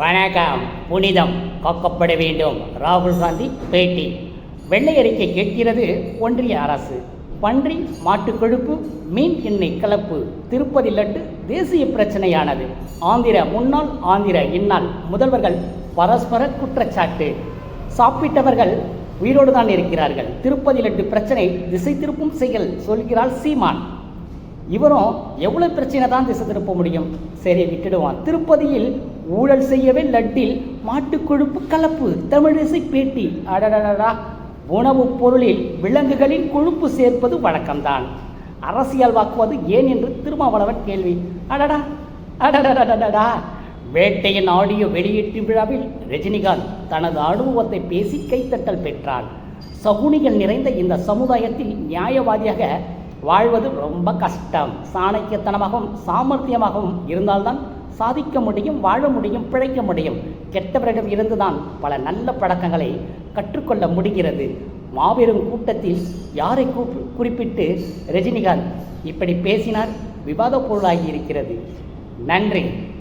வணக்கம். புனிதம் காக்கப்பட வேண்டும். ராகுல் காந்தி பேட்டி. வெள்ளை அறிக்கை கேட்கிறது ஒன்றிய அரசு. பன்றி மாட்டுக் கொழுப்பு மீன் எண்ணெய் கலப்பு. திருப்பதி லட்டு தேசிய பிரச்சனையானது. ஆந்திர முன்னாள் ஆந்திர இந்நாள் முதல்வர்கள் பரஸ்பர குற்றச்சாட்டு. சாப்பிட்டவர்கள் உயிரோடு தான் இருக்கிறார்கள். திருப்பதி லட்டு பிரச்சனை திசை திருப்பும் செயல் சொல்கிறாள் சீமான். இவரும் எவ்வளோ பிரச்சனை தான் திசை திருப்ப முடியும்? சரி விட்டுடுவான். திருப்பதியில் ஊழல் செய்யவே லட்டில் மாட்டுக் கொழுப்பு கலப்பு தமிழிசை பேட்டி. அடடடடா உணவுப் பொருளில் விலங்குகளின் கொழுப்பு சேர்ப்பது வழக்கம்தான். அரசியல் வாக்குவது ஏன் என்று திருமாவளவன் கேள்வி. அடடா அடடடடடா வேட்டையின் ஆடியோ வெளியீட்டு விழாவில் ரஜினிகாந்த் தனது அனுபவத்தை பேசி கைத்தட்டல் பெற்றார் சகுனிகள் நிறைந்த இந்த சமுதாயத்தில் நியாயவாதியாக வாழ்வது ரொம்ப கஷ்டம். சாணக்கியத்தனமாகவும் சாமர்த்தியமாகவும் இருந்தால்தான் சாதிக்க முடியும் வாழ முடியும் பிழைக்க முடியும். கெட்டவரிடம் இருந்துதான் பல நல்ல பழக்கங்களை கற்றுக்கொள்ள முடிகிறது. மாபெரும் கூட்டத்தில் யாரை கூப்- குறிப்பிட்டு ரஜினிகாந்த் இப்படி பேசினார்? விவாத பொருளாகி இருக்கிறது. நன்றி.